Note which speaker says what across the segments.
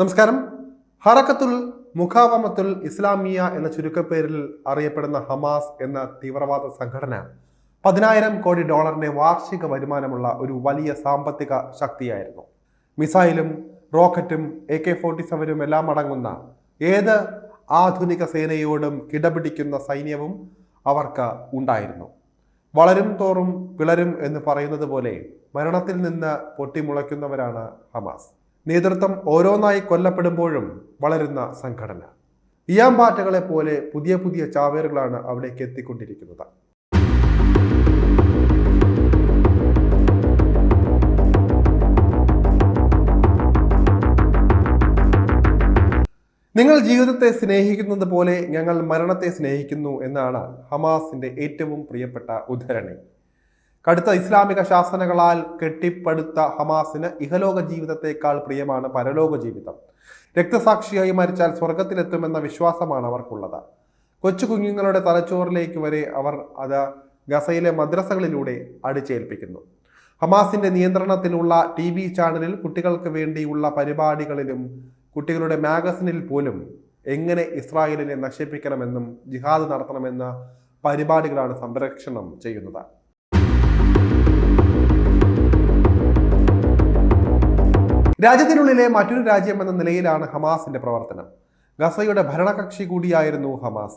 Speaker 1: നമസ്കാരം. ഹറക്കത്തുൽ മുഖാവമത്തുൽ ഇസ്ലാമിയ എന്ന ചുരുക്കപ്പേരിൽ അറിയപ്പെടുന്ന ഹമാസ് എന്ന തീവ്രവാദ സംഘടന പതിനായിരം കോടി ഡോളറിന്റെ വാർഷിക വരുമാനമുള്ള ഒരു വലിയ സാമ്പത്തിക ശക്തിയായിരുന്നു. മിസൈലും റോക്കറ്റും എ കെ ഫോർട്ടി സെവനും എല്ലാം അടങ്ങുന്ന ഏത് ആധുനിക സേനയോടും കിടപിടിക്കുന്ന സൈന്യവും അവർക്ക് ഉണ്ടായിരുന്നു. വളരും തോറും പിളരും എന്ന് പറയുന്നത് പോലെ മരണത്തിൽ നിന്ന് പൊട്ടിമുളയ്ക്കുന്നവരാണ് ഹമാസ്. നേതൃത്വം ഓരോന്നായി കൊല്ലപ്പെടുമ്പോഴും വളരുന്ന സംഘടന. ഇയാമ്പാറ്റകളെ പോലെ പുതിയ പുതിയ ചാവേറുകളാണ് അവിടേക്ക് എത്തിക്കൊണ്ടിരിക്കുന്നത്. നിങ്ങൾ ജീവിതത്തെ സ്നേഹിക്കുന്നത് പോലെ ഞങ്ങൾ മരണത്തെ സ്നേഹിക്കുന്നു എന്നാണ് ഹമാസിന്റെ ഏറ്റവും പ്രിയപ്പെട്ട ഉദ്ധരണി. കടുത്ത ഇസ്ലാമിക ശാസനകളാൽ കെട്ടിപ്പടുത്ത ഹമാസിന് ഇഹലോക ജീവിതത്തെക്കാൾ പ്രിയമാണ് പരലോക ജീവിതം. രക്തസാക്ഷിയായി മരിച്ചാൽ സ്വർഗത്തിലെത്തുമെന്ന വിശ്വാസമാണ് അവർക്കുള്ളത്. കൊച്ചു കുഞ്ഞുങ്ങളുടെ തലച്ചോറിലേക്ക് വരെ അവർ അത് ഗസയിലെ മദ്രസകളിലൂടെ അടിച്ചേൽപ്പിക്കുന്നു. ഹമാസിന്റെ നിയന്ത്രണത്തിലുള്ള ടി വി ചാനലിൽ കുട്ടികൾക്ക് വേണ്ടിയുള്ള പരിപാടികളിലും കുട്ടികളുടെ മാഗസിനിൽ പോലും എങ്ങനെ ഇസ്രായേലിനെ നശിപ്പിക്കണമെന്നും ജിഹാദ് നടത്തണമെന്ന പരിപാടികളാണ് സംരക്ഷണം ചെയ്യുന്നത്. രാജ്യത്തിനുള്ളിലെ മറ്റൊരു രാജ്യം എന്ന നിലയിലാണ് ഹമാസിന്റെ പ്രവർത്തനം. ഗസയുടെ ഭരണകക്ഷി കൂടിയായിരുന്നു ഹമാസ.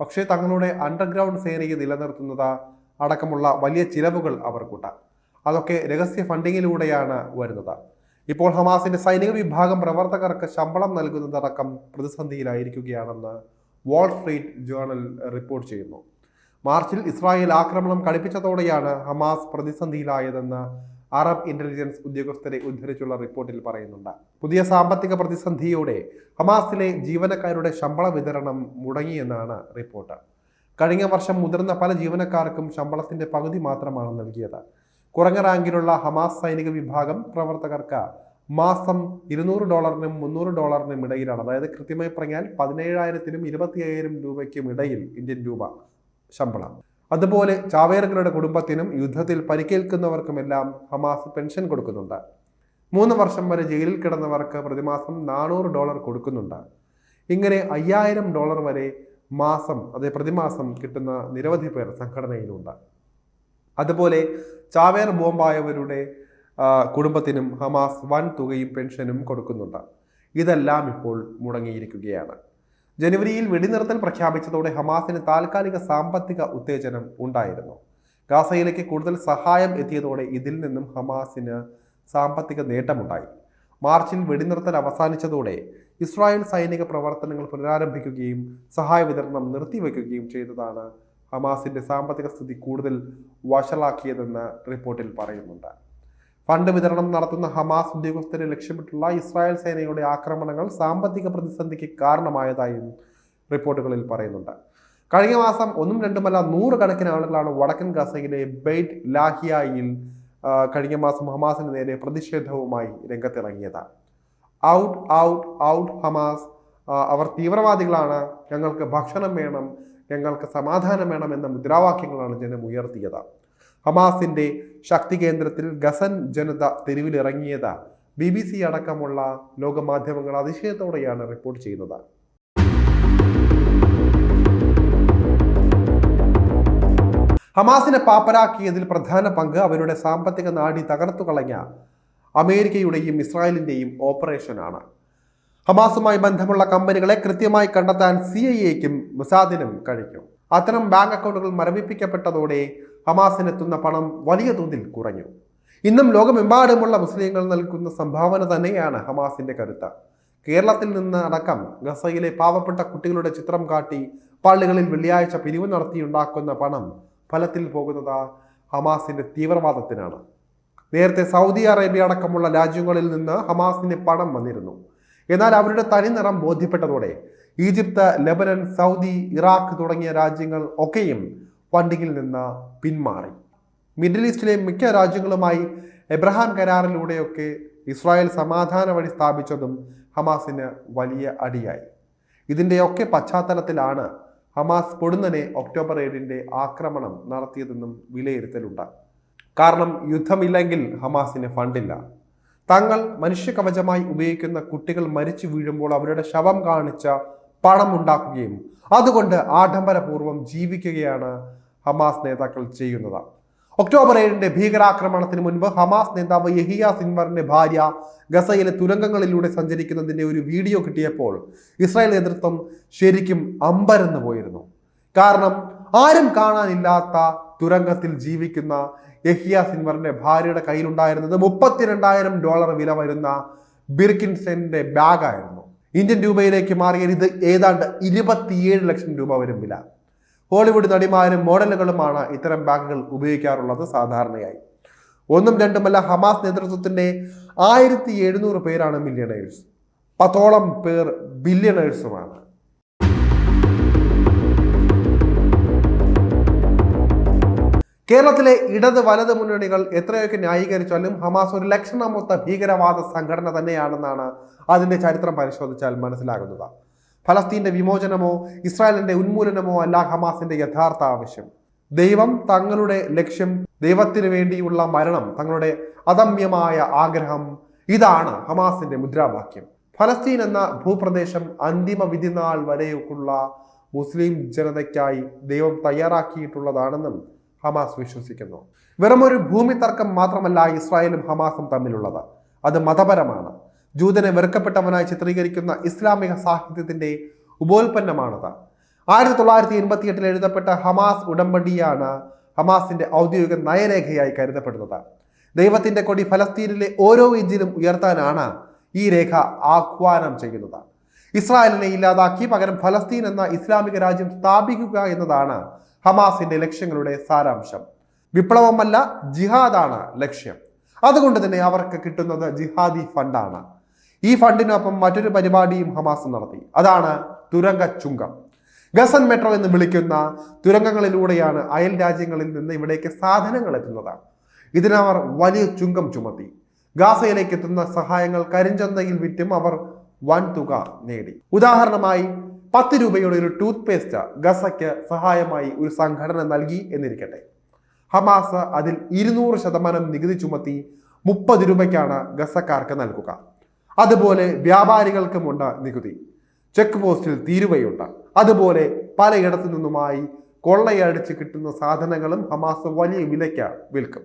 Speaker 1: പക്ഷേ തങ്ങളുടെ അണ്ടർഗ്രൗണ്ട് സേനയെ നിലനിർത്തുന്നത് അടക്കമുള്ള വലിയ ചിലവുകൾ അവർക്കുണ്ട് അതൊക്കെ രഹസ്യ ഫണ്ടിങ്ങിലൂടെയാണ് വരുന്നത്. ഇപ്പോൾ ഹമാസിന്റെ സൈനിക വിഭാഗം പ്രവർത്തകർക്ക് ശമ്പളം നൽകുന്നതടക്കം പ്രതിസന്ധിയിലായിരിക്കുകയാണെന്ന് വാൾ സ്ട്രീറ്റ് ജേണൽ റിപ്പോർട്ട് ചെയ്യുന്നു. മാർച്ചിൽ ഇസ്രായേൽ ആക്രമണം കടുപ്പിച്ചതോടെയാണ് ഹമാസ് പ്രതിസന്ധിയിലായതെന്ന് അറബ് ഇന്റലിജൻസ് ഉദ്യോഗസ്ഥരെ ഉദ്ധരിച്ചുള്ള റിപ്പോർട്ടിൽ പറയുന്നുണ്ട്. പുതിയ സാമ്പത്തിക പ്രതിസന്ധിയോടെ ഹമാസിലെ ജീവനക്കാരുടെ ശമ്പള വിതരണം മുടങ്ങിയെന്നാണ് റിപ്പോർട്ട്. കഴിഞ്ഞ വർഷം മുതിർന്ന പല ജീവനക്കാർക്കും ശമ്പളത്തിന്റെ പകുതി മാത്രമാണ് നൽകിയത്. കുറഞ്ഞ റാങ്കിലുള്ള ഹമാസ് സൈനിക വിഭാഗം പ്രവർത്തകർക്ക് മാസം ഇരുന്നൂറ് ഡോളറിനും മുന്നൂറ് ഡോളറിനും ഇടയിലാണ്. അതായത് കൃത്യമായി പറഞ്ഞാൽ പതിനേഴായിരത്തിനും ഇരുപത്തി അയ്യായിരം രൂപയ്ക്കും ഇടയിൽ ഇന്ത്യൻ രൂപ ശമ്പളം. അതുപോലെ ചാവേറുകളുടെ കുടുംബത്തിനും യുദ്ധത്തിൽ പരിക്കേൽക്കുന്നവർക്കുമെല്ലാം ഹമാസ് പെൻഷൻ കൊടുക്കുന്നുണ്ട്. മൂന്ന് വർഷം വരെ ജയിലിൽ കിടന്നവർക്ക് പ്രതിമാസം നാനൂറ് ഡോളർ കൊടുക്കുന്നുണ്ട്. ഇങ്ങനെ അയ്യായിരം ഡോളർ വരെ മാസം അതെ പ്രതിമാസം കിട്ടുന്ന നിരവധി പേർ സംഘടനയിലുണ്ട്. അതുപോലെ ചാവേർ ബോംബായവരുടെ കുടുംബത്തിനും ഹമാസ് വൻ തുകയും പെൻഷനും കൊടുക്കുന്നുണ്ട്. ഇതെല്ലാം ഇപ്പോൾ മുടങ്ങിയിരിക്കുകയാണ്. ജനുവരിയിൽ വെടിനിർത്തൽ പ്രഖ്യാപിച്ചതോടെ ഹമാസിന് താൽക്കാലിക സാമ്പത്തിക ഉത്തേജനം ഉണ്ടായിരുന്നു. ഗാസയിലേക്ക് കൂടുതൽ സഹായം എത്തിയതോടെ ഇതിൽ നിന്നും ഹമാസിന് സാമ്പത്തിക നേട്ടമുണ്ടായി. മാർച്ചിൽ വെടിനിർത്തൽ അവസാനിച്ചതോടെ ഇസ്രായേൽ സൈനിക പ്രവർത്തനങ്ങൾ പുനരാരംഭിക്കുകയും സഹായ വിതരണം നിർത്തിവെക്കുകയും ചെയ്തതാണ് ഹമാസിന്റെ സാമ്പത്തിക സ്ഥിതി കൂടുതൽ വഷളാക്കിയതെന്ന് റിപ്പോർട്ടിൽ പറയുന്നുണ്ട്. ഫണ്ട് വിതരണം നടത്തുന്ന ഹമാസ് ഉദ്യോഗസ്ഥരെ ലക്ഷ്യമിട്ടുള്ള ഇസ്രായേൽ സേനയുടെ ആക്രമണങ്ങൾ സാമ്പത്തിക പ്രതിസന്ധിക്ക് കാരണമായതായും റിപ്പോർട്ടുകളിൽ പറയുന്നുണ്ട്. കഴിഞ്ഞ മാസം ഒന്നും രണ്ടുമല്ല നൂറുകണക്കിന് ആളുകളാണ് വടക്കൻ ഗസയിലെ ബെയ്റ്റ് ലാഹിയയിൽ കഴിഞ്ഞ മാസം ഹമാസിന് നേരെ പ്രതിഷേധവുമായി രംഗത്തിറങ്ങിയത്. ഔട്ട് ഔട്ട് ഔട്ട് ഹമാസ് അവർ തീവ്രവാദികളാണ് ഞങ്ങൾക്ക് ഭക്ഷണം വേണം ഞങ്ങൾക്ക് സമാധാനം വേണം എന്ന മുദ്രാവാക്യങ്ങളാണ് ജനം ഉയർത്തിയത്. ഹമാസിന്റെ ശക്തി കേന്ദ്രത്തിൽ ഗസൻ ജനത തെരുവിലിറങ്ങിയത് ബി ബി സി അടക്കമുള്ള ലോകമാധ്യമങ്ങൾ അതിശയത്തോടെയാണ് റിപ്പോർട്ട് ചെയ്യുന്നത്. ഹമാസിനെ പാപ്പരാക്കിയതിൽ പ്രധാന പങ്ക് അവരുടെ സാമ്പത്തിക നാടി തകർത്തു കളഞ്ഞ അമേരിക്കയുടെയും ഇസ്രായേലിന്റെയും ഓപ്പറേഷനാണ്. ഹമാസുമായി ബന്ധമുള്ള കമ്പനികളെ കൃത്യമായി കണ്ടെത്താൻ സി ഐ എക്കും മുസാദിനും കഴിഞ്ഞു. അത്തരം ബാങ്ക് അക്കൗണ്ടുകൾ മരവിപ്പിക്കപ്പെട്ടതോടെ ഹമാസിനെത്തുന്ന പണം വലിയ തോതിൽ കുറഞ്ഞു. ഇന്നും ലോകമെമ്പാടുമുള്ള മുസ്ലിങ്ങൾ നൽകുന്ന സംഭാവന തന്നെയാണ് ഹമാസിന്റെ കരുത്ത്. കേരളത്തിൽ നിന്ന് അടക്കം ഗസയിലെ പാവപ്പെട്ട കുട്ടികളുടെ ചിത്രം കാട്ടി പള്ളികളിൽ വെള്ളിയാഴ്ച പിരിവ് നടത്തിയുണ്ടാക്കുന്ന പണം ഫലത്തിൽ പോകുന്നത് ഹമാസിന്റെ തീവ്രവാദത്തിനാണ്. നേരത്തെ സൗദി അറേബ്യ അടക്കമുള്ള രാജ്യങ്ങളിൽ നിന്ന് ഹമാസിന് പണം വന്നിരുന്നു. എന്നാൽ അവരുടെ തനിനിറം ബോധ്യപ്പെട്ടതോടെ ഈജിപ്ത് ലെബനൻ സൗദി ഇറാഖ് തുടങ്ങിയ രാജ്യങ്ങൾ ഒക്കെയും ഫണ്ടിങ്ങിൽ നിന്ന് പിന്മാറി. മിഡിൽ ഈസ്റ്റിലെ മിക്ക രാജ്യങ്ങളുമായി എബ്രഹാം കരാറിലൂടെയൊക്കെ ഇസ്രായേൽ സമാധാന വഴി സ്ഥാപിച്ചതും ഹമാസിന് വലിയ അടിയായി. ഇതിന്റെയൊക്കെ പശ്ചാത്തലത്തിലാണ് ഹമാസ് പൊടുന്നനെ ഒക്ടോബർ ഏഴിന്റെ ആക്രമണം നടത്തിയതെന്നും വിലയിരുത്തലുണ്ട്. കാരണം യുദ്ധമില്ലെങ്കിൽ ഹമാസിന് ഫണ്ടില്ല. തങ്ങൾ മനുഷ്യ കവചമായി ഉപയോഗിക്കുന്ന കുട്ടികൾ മരിച്ചു വീഴുമ്പോൾ അവരുടെ ശവം കാണിച്ച പണം ഉണ്ടാക്കുകയും അതുകൊണ്ട് ആഡംബരപൂർവം ജീവിക്കുകയാണ് ഹമാസ് നേതാക്കൾ ചെയ്യുന്നത്. ഒക്ടോബർ ഏഴിന്റെ ഭീകരാക്രമണത്തിന് മുൻപ് ഹമാസ് നേതാവ് യഹിയ സിൻവറിന്റെ ഭാര്യ ഗസയിലെ തുരങ്കങ്ങളിലൂടെ സഞ്ചരിക്കുന്നതിന്റെ ഒരു വീഡിയോ കിട്ടിയപ്പോൾ ഇസ്രായേൽ നേതൃത്വം ശരിക്കും അമ്പരന്ന് പോയിരുന്നു. കാരണം ആരും കാണാനില്ലാത്ത തുരങ്കത്തിൽ ജീവിക്കുന്ന യഹിയ സിൻവറിന്റെ ഭാര്യയുടെ കയ്യിലുണ്ടായിരുന്നത് മുപ്പത്തിരണ്ടായിരം ഡോളർ വില വരുന്ന ബിർക്കിൻസെന്റെ ബാഗായിരുന്നു. ഇന്ത്യൻ രൂപയിലേക്ക് മാറിയത് ഏതാണ്ട് ഇരുപത്തിയേഴ് ലക്ഷം രൂപ വരും വില. ഹോളിവുഡ് നടിമാരും മോഡലുകളുമാണ് ഇത്തരം ബാഗുകൾ ഉപയോഗിക്കാറുള്ളത് സാധാരണയായി. ഒന്നും രണ്ടുമല്ല ഹമാസ് നേതൃത്വത്തിന്റെ ആയിരത്തി എഴുന്നൂറ് പേരാണ് മില്യണേഴ്സ്. പത്തോളം പേർ ബില്യണേഴ്സുമാണ്. കേരളത്തിലെ ഇടത് വലത് മുന്നണികൾ എത്രയൊക്കെ ന്യായീകരിച്ചാലും ഹമാസ് ഒരു ലക്ഷണമൊത്ത ഭീകരവാദ സംഘടന തന്നെയാണെന്നാണ് അതിന്റെ ചരിത്രം പരിശോധിച്ചാൽ മനസ്സിലാകുന്നത്. ഫലസ്തീന്റെ വിമോചനമോ ഇസ്രായേലിന്റെ ഉന്മൂലനമോ അല്ല ഹമാസിന്റെ യഥാർത്ഥ ആവശ്യം. ദൈവം തങ്ങളുടെ ലക്ഷ്യം ദൈവത്തിന് വേണ്ടിയുള്ള മരണം തങ്ങളുടെ അദമ്യമായ ആഗ്രഹം ഇതാണ് ഹമാസിന്റെ മുദ്രാവാക്യം. ഫലസ്തീൻ എന്ന ഭൂപ്രദേശം അന്തിമ വിധിനാൾ വരെയൊക്കെയുള്ള മുസ്ലിം ജനതയ്ക്കായി ദൈവം തയ്യാറാക്കിയിട്ടുള്ളതാണെന്നും ഹമാസ് വിശ്വസിക്കുന്നു. വെറുമൊരു ഭൂമി തർക്കം മാത്രമല്ല ഇസ്രായേലും ഹമാസും തമ്മിലുള്ളത്. അത് മതപരമാണ്. ജൂതനെ വെറുക്കപ്പെട്ടവനായി ചിത്രീകരിക്കുന്ന ഇസ്ലാമിക സാഹിത്യത്തിന്റെ ഉപോൽപ്പന്നമാണത്. ആയിരത്തി തൊള്ളായിരത്തി എൺപത്തി എട്ടിൽ എഴുതപ്പെട്ട ഹമാസ് ഉടമ്പടിയാണ് ഹമാസിന്റെ ഔദ്യോഗിക നയരേഖയായി കരുതപ്പെടുന്നത്. ദൈവത്തിന്റെ കൊടി ഫലസ്തീനിലെ ഓരോ ഇഞ്ചിലും ഉയർത്താനാണ് ഈ രേഖ ആഹ്വാനം ചെയ്യുന്നത്. ഇസ്രായേലിനെ ഇല്ലാതാക്കി പകരം ഫലസ്തീൻ എന്ന ഇസ്ലാമിക രാജ്യം സ്ഥാപിക്കുക എന്നതാണ് ഹമാസിന്റെ ലക്ഷ്യങ്ങളുടെ സാരാംശം. വിപ്ലവമല്ല ജിഹാദാണ് ലക്ഷ്യം. അതുകൊണ്ട് തന്നെ അവർക്ക് കിട്ടുന്നത് ജിഹാദി ഫണ്ടാണ്. ഈ ഫണ്ടിനൊപ്പം മറ്റൊരു പരിപാടിയും ഹമാസ് നടത്തി. അതാണ് തുരങ്ക ചുങ്കം. ഗസൻ മെട്രോ എന്ന് വിളിക്കുന്ന തുരങ്കങ്ങളിലൂടെയാണ് അയൽ രാജ്യങ്ങളിൽ നിന്ന് ഇവിടേക്ക് സാധനങ്ങൾ എത്തുന്നത്. ഇതിനവർ വലിയ ചുങ്കം ചുമത്തി. ഗാസയിലേക്ക് എത്തുന്ന സഹായങ്ങൾ കരിഞ്ചന്തയിൽ വിറ്റും അവർ വൻ തുക നേടി. ഉദാഹരണമായി പത്ത് രൂപയുടെ ഒരു ടൂത്ത് പേസ്റ്റ് ഗസയ്ക്ക് സഹായമായി ഒരു സംഘടന നൽകി എന്നിരിക്കട്ടെ. ഹമാസ് അതിൽ ഇരുന്നൂറ് ശതമാനം നികുതി ചുമത്തി മുപ്പത് രൂപയ്ക്കാണ് ഗസക്കാർക്ക് നൽകുക. അതുപോലെ വ്യാപാരികൾക്കുമുണ്ട് നികുതി. ചെക്ക് പോസ്റ്റിൽ തീരുവയുണ്ട്. അതുപോലെ പലയിടത്തു നിന്നുമായി കൊള്ളയടിച്ച് കിട്ടുന്ന സാധനങ്ങളും ഹമാസ് വലിയ വിലയ്ക്ക് വിൽക്കും.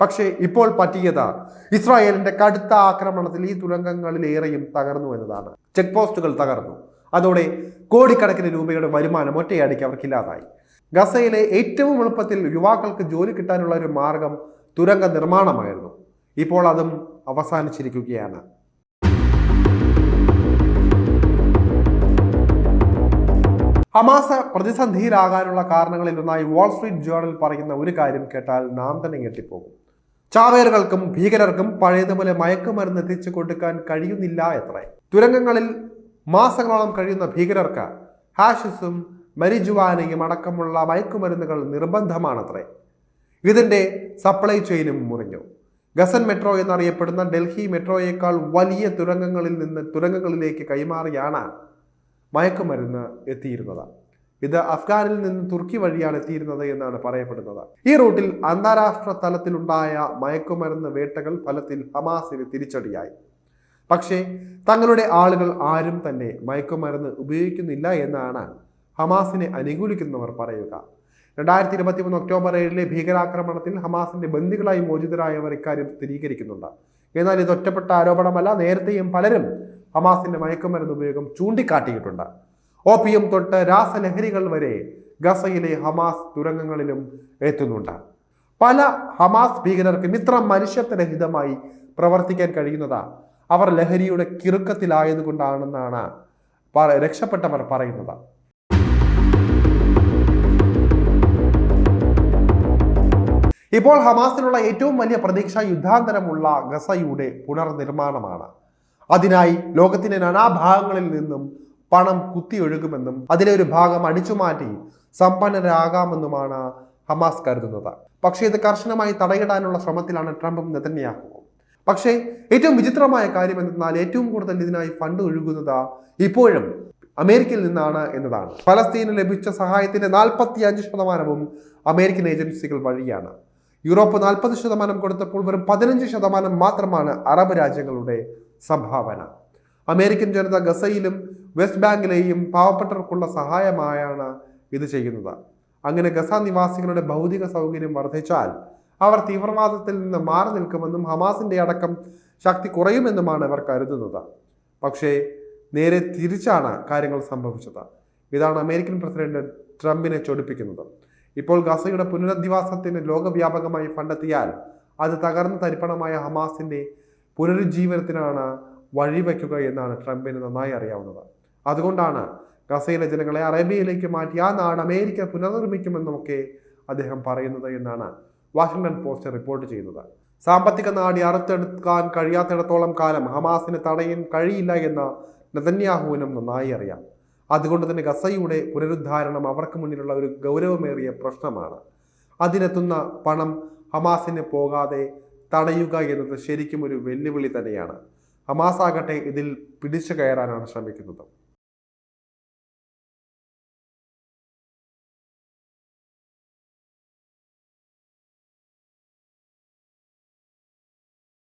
Speaker 1: പക്ഷേ ഇപ്പോൾ പറ്റിയത്. ഇസ്രായേലിന്റെ കടുത്ത ആക്രമണത്തിൽ ഈ തുരങ്കങ്ങളിലേറെയും തകർന്നു എന്നതാണ്. ചെക്ക് പോസ്റ്റുകൾ തകർന്നു. അതോടെ കോടിക്കണക്കിന് രൂപയുടെ വരുമാനം ഒറ്റയടിക്ക് അവർക്കില്ലാതായി. ഗസയിലെ ഏറ്റവും എളുപ്പത്തിൽ യുവാക്കൾക്ക് ജോലി കിട്ടാനുള്ള ഒരു മാർഗം തുരങ്ക നിർമ്മാണമായിരുന്നു. ഇപ്പോൾ അതും അവസാനിച്ചിരിക്കുകയാണ്. ഹമാസ പ്രതിസന്ധിയിലാകാനുള്ള കാരണങ്ങളിൽ ഒന്നായി വാൾസ്ട്രീറ്റ് ജേർണൽ പറയുന്ന ഒരു കാര്യം കേട്ടാൽ നാം തന്നെ ഞെട്ടിപ്പോകും. ചാവേറുകൾക്കും ഭീകരർക്കും പഴയതുപോലെ മയക്കുമരുന്ന് എത്തിച്ചു കൊടുക്കാൻ കഴിയുന്നില്ല എത്രേ. തുരങ്കങ്ങളിൽ മാസങ്ങളോളം കഴിയുന്ന ഭീകരർക്ക് ഹാഷിസും മരിജുവാനയും അടക്കമുള്ള മയക്കുമരുന്നുകൾ നിർബന്ധമാണത്രേ. ഇതിന്റെ സപ്ലൈ ചെയിനും മുറിഞ്ഞു. ഗസൻ മെട്രോ എന്നറിയപ്പെടുന്ന ഡൽഹി മെട്രോയേക്കാൾ വലിയ തുരങ്കങ്ങളിൽ നിന്ന് തുരങ്കങ്ങളിലേക്ക് കൈമാറിയാണ് മയക്കുമരുന്ന് എത്തിയിരുന്നത്. ഇത് അഫ്ഗാനിൽ നിന്ന് തുർക്കി വഴിയാണ് എത്തിയിരുന്നത് എന്നാണ് പറയപ്പെടുന്നത്. ഈ റൂട്ടിൽ അന്താരാഷ്ട്ര തലത്തിലുണ്ടായ മയക്കുമരുന്ന് വേട്ടകൾ ഫലത്തിൽ ഹമാസിന് തിരിച്ചടിയായി. പക്ഷേ തങ്ങളുടെ ആളുകൾ ആരും തന്നെ മയക്കുമരുന്ന് ഉപയോഗിക്കുന്നില്ല എന്നാണ് ഹമാസിനെ അനുകൂലിക്കുന്നവർ പറയുക. രണ്ടായിരത്തി ഇരുപത്തി മൂന്ന് ഒക്ടോബർ ഏഴിലെ ഭീകരാക്രമണത്തിൽ ഹമാസിന്റെ ബന്ദികളായി മോചിതരായവർ ഇക്കാര്യം സ്ഥിരീകരിക്കുന്നുണ്ട്. എന്നാൽ ഇത് ഒറ്റപ്പെട്ട ആരോപണമല്ല നേരത്തെയും പലരും ഹമാസിന്റെ മയക്കുമരുന്ന് ഉപയോഗം ചൂണ്ടിക്കാട്ടിയിട്ടുണ്ട്. ഓപ്പിയം തൊട്ട് രാസലഹരികൾ വരെ ഗസയിലെ ഹമാസ് തുരങ്കങ്ങളിലും എത്തുന്നുണ്ട്. പല ഹമാസ് ഭീകരർക്കും ഇത്ര മനുഷ്യത്വരഹിതമായി പ്രവർത്തിക്കാൻ കഴിയുന്നത്. അവർ ലഹരിയുടെ കിറുക്കത്തിലായതുകൊണ്ടാണെന്നാണ് രക്ഷപ്പെട്ടവർ പറയുന്നത്. ഇപ്പോൾ ഹമാസിനുള്ള ഏറ്റവും വലിയ പ്രതീക്ഷ യുദ്ധാന്തരമുള്ള ഗസയുടെ പുനർനിർമ്മാണമാണ്. അതിനായി ലോകത്തിന്റെ നാനാഭാഗങ്ങളിൽ നിന്നും പണം കുത്തിയൊഴുകുമെന്നും അതിലെ ഒരു ഭാഗം അടിച്ചുമാറ്റി സമ്പന്നരാകാമെന്നുമാണ് ഹമാസ് കരുതുന്നത്. പക്ഷേ ഇത് കർശനമായി തടയിടാനുള്ള ശ്രമത്തിലാണ് ട്രംപും നെതന്യാഹുവും. പക്ഷേ ഏറ്റവും വിചിത്രമായ കാര്യം എന്തെന്നാൽ ഏറ്റവും കൂടുതൽ ഇതിനായി ഫണ്ട് ഒഴുകുന്നത് ഇപ്പോഴും അമേരിക്കയിൽ നിന്നാണ് എന്നതാണ്. ഫലസ്തീന് ലഭിച്ച സഹായത്തിന്റെ നാൽപ്പത്തി അഞ്ച് ശതമാനവും അമേരിക്കൻ ഏജൻസികൾ വഴിയാണ്. യൂറോപ്പ് നാൽപ്പത് ശതമാനം കൊടുത്തപ്പോൾ വെറും പതിനഞ്ച് ശതമാനം മാത്രമാണ് അറബ് രാജ്യങ്ങളുടെ സംഭാവന. അമേരിക്കൻ ജനത ഗസയിലും വെസ്റ്റ് ബാങ്കിലെയും പാവപ്പെട്ടവർക്കുള്ള സഹായമായാണ് ഇത് ചെയ്യുന്നത്. അങ്ങനെ ഗസ നിവാസികളുടെ ഭൗതിക സൗകര്യം വർദ്ധിച്ചാൽ അവർ തീവ്രവാദത്തിൽ നിന്ന് മാറി നിൽക്കുമെന്നും ഹമാസിന്റെ അടക്കം ശക്തി കുറയുമെന്നുമാണ് അവർ കരുതുന്നത്. പക്ഷേ നേരെ തിരിച്ചാണ് കാര്യങ്ങൾ സംഭവിച്ചത്. ഇതാണ് അമേരിക്കൻ പ്രസിഡന്റ് ട്രംപിനെ ചൊടിപ്പിക്കുന്നത്. ഇപ്പോൾ ഗസയുടെ പുനരധിവാസത്തിന് ലോകവ്യാപകമായി ഫണ്ടെത്തിയാൽ അത് തകർന്ന തരിപ്പണമായ ഹമാസിന്റെ പുനരുജ്ജീവനത്തിനാണ് വഴിവെക്കുക എന്നാണ് ട്രംപിന് നന്നായി അറിയാവുന്നത്. അതുകൊണ്ടാണ് ഗസയിലെ ജനങ്ങളെ അറേബ്യയിലേക്ക് മാറ്റി ആ നാട് അമേരിക്ക പുനർനിർമ്മിക്കുമെന്നൊക്കെ അദ്ദേഹം പറയുന്നത് എന്നാണ് വാഷിംഗ്ടൺ പോസ്റ്റ് റിപ്പോർട്ട് ചെയ്യുന്നത്. സാമ്പത്തിക നാടി അറുത്തെടുക്കാൻ കഴിയാത്തിടത്തോളം കാലം ഹമാസിന് തടയാൻ കഴിയില്ല എന്ന നതന്യാഹുവിനും നന്നായി അറിയാം. അതുകൊണ്ട് തന്നെ ഗസയുടെ പുനരുദ്ധാരണം അവർക്ക് മുന്നിലുള്ള ഒരു ഗൗരവമേറിയ പ്രശ്നമാണ്. അതിനെത്തുന്ന പണം ഹമാസിന് പോകാതെ തടയുക എന്നത് ശരിക്കും ഒരു വെല്ലുവിളി തന്നെയാണ്. ഹമാസ് ആകട്ടെ ഇതിൽ പിടിച്ചു കയറാനാണ് ശ്രമിക്കുന്നത്.